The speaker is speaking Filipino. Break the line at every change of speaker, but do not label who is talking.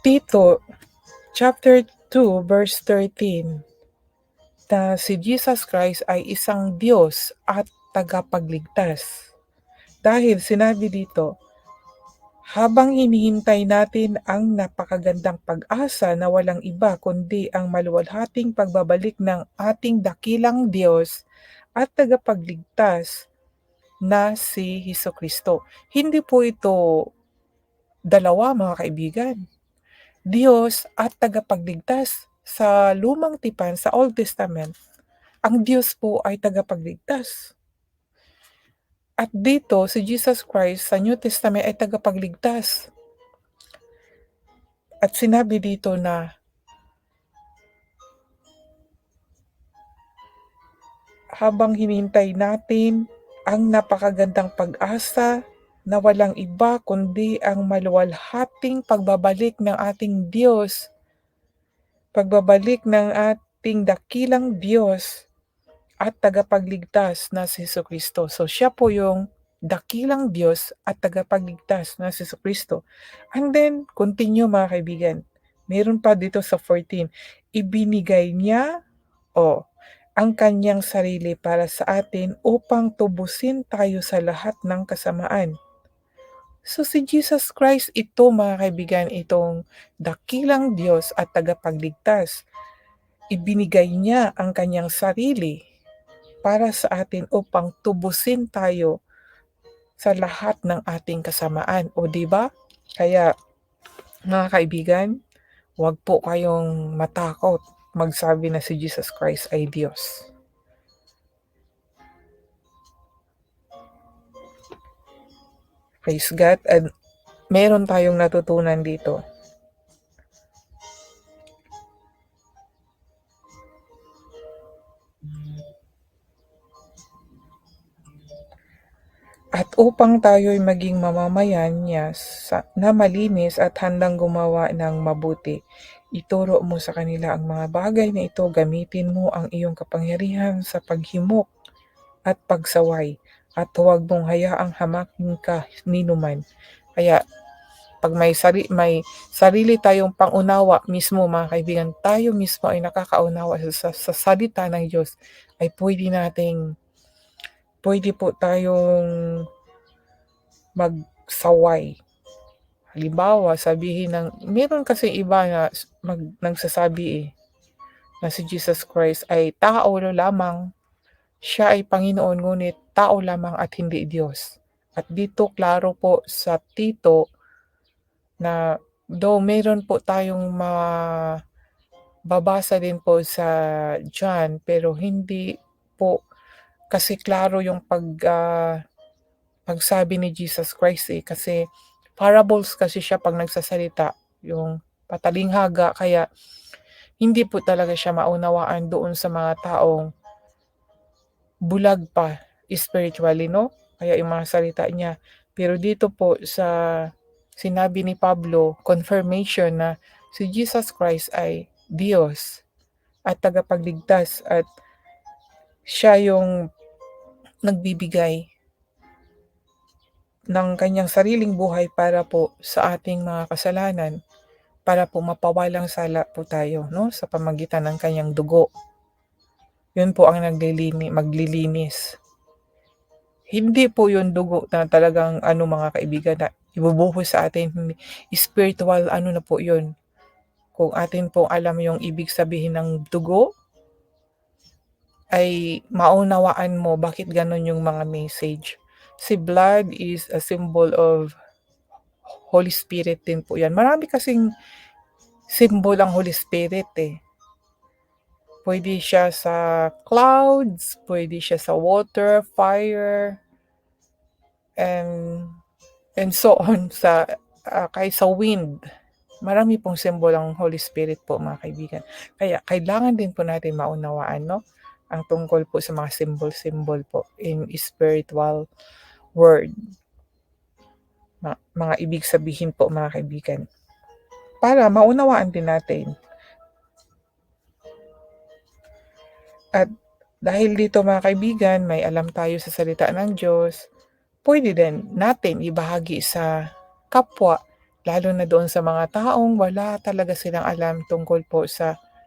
Tito chapter 2 verse 13 na si Jesus Christ ay isang Diyos at tagapagligtas. Dahil sinabi dito, habang hinihintay natin ang napakagandang pag-asa na walang iba kundi ang maluwalhating pagbabalik ng ating dakilang Diyos at tagapagligtas na si Hesus Kristo. Hindi po ito dalawa mga kaibigan. Diyos at tagapagligtas sa lumang tipan sa Old Testament. Ang Diyos po ay tagapagligtas. At dito, si Jesus Christ sa New Testament ay tagapagligtas. At sinabi dito na habang hinihintay natin ang napakagandang pag-asa na walang iba kundi ang maluwalhating pagbabalik ng ating Diyos, pagbabalik ng ating dakilang Diyos at tagapagligtas na si Hesus Kristo. So siya po yung dakilang Diyos at tagapagligtas na si Hesus Kristo. And then, continue mga kaibigan. Meron pa dito sa 14. Ibinigay niya o ang kanyang sarili para sa atin upang tubusin tayo sa lahat ng kasamaan. So si Jesus Christ ito mga kaibigan, itong dakilang Diyos at tagapagligtas. Ibinigay niya ang kanyang sarili para sa atin upang tubusin tayo sa lahat ng ating kasamaan. O di ba? Kaya mga kaibigan, huwag po kayong matakot magsabi na si Jesus Christ ay Diyos. Praise God. At meron tayong natutunan dito. At upang tayo'y maging mamamayan niya sa, na malinis at handang gumawa ng mabuti, ituro mo sa kanila ang mga bagay na ito, gamitin mo ang iyong kapangyarihan sa paghimok at pagsaway, at huwag mong hayaang hamakin ka ninuman. Kaya pag may, sari, may sarili tayong pangunawa mismo mga kaibigan, tayo mismo ay nakakaunawa sa, sa salita ng Diyos, ay pwede nating pwede po tayong magsaway. Halimbawa, sabihin ng, meron kasi iba na mag, nagsasabi eh, na si Jesus Christ ay tao lamang, siya ay Panginoon ngunit tao lamang at hindi Diyos. At dito klaro po sa Tito na though meron po tayong mababasa din po sa John pero hindi po kasi klaro yung pag uh, pagsabi ni Jesus Christ eh. Kasi parables kasi siya pag nagsasalita yung patalinghaga. Kaya hindi po talaga siya maunawaan doon sa mga taong bulag pa spiritually no kaya yung mga salita niya pero dito po sa sinabi ni Pablo confirmation na si Jesus Christ ay Diyos at tagapagligtas at siya yung nagbibigay ng kanyang sariling buhay para po sa ating mga kasalanan, para po mapawalang sala po tayo no sa pamagitan ng kanyang dugo. Yun po ang naglilini, maglilinis. Hindi po yun dugo na talagang ano mga kaibigan na ibubuhos sa atin. Spiritual ano na po yun. Kung atin po alam yung ibig sabihin ng dugo, ay maunawaan mo bakit ganon yung mga message. Si blood is a symbol of Holy Spirit din po yan. Marami kasing symbol ang Holy Spirit eh. Pwede siya sa clouds, pwede siya sa water, fire, and and so on sa uh, kay sa wind. Marami pong symbol ang Holy Spirit po mga kaibigan. Kaya kailangan din po natin maunawaan no ang tungkol po sa mga symbol-symbol po in spiritual word. Mga, mga ibig sabihin po mga kaibigan. Para maunawaan din natin. At dahil dito mga kaibigan, may alam tayo sa salita ng Diyos, pwede din natin ibahagi sa kapwa Lalo na doon sa mga taong wala talaga silang alam tungkol po sa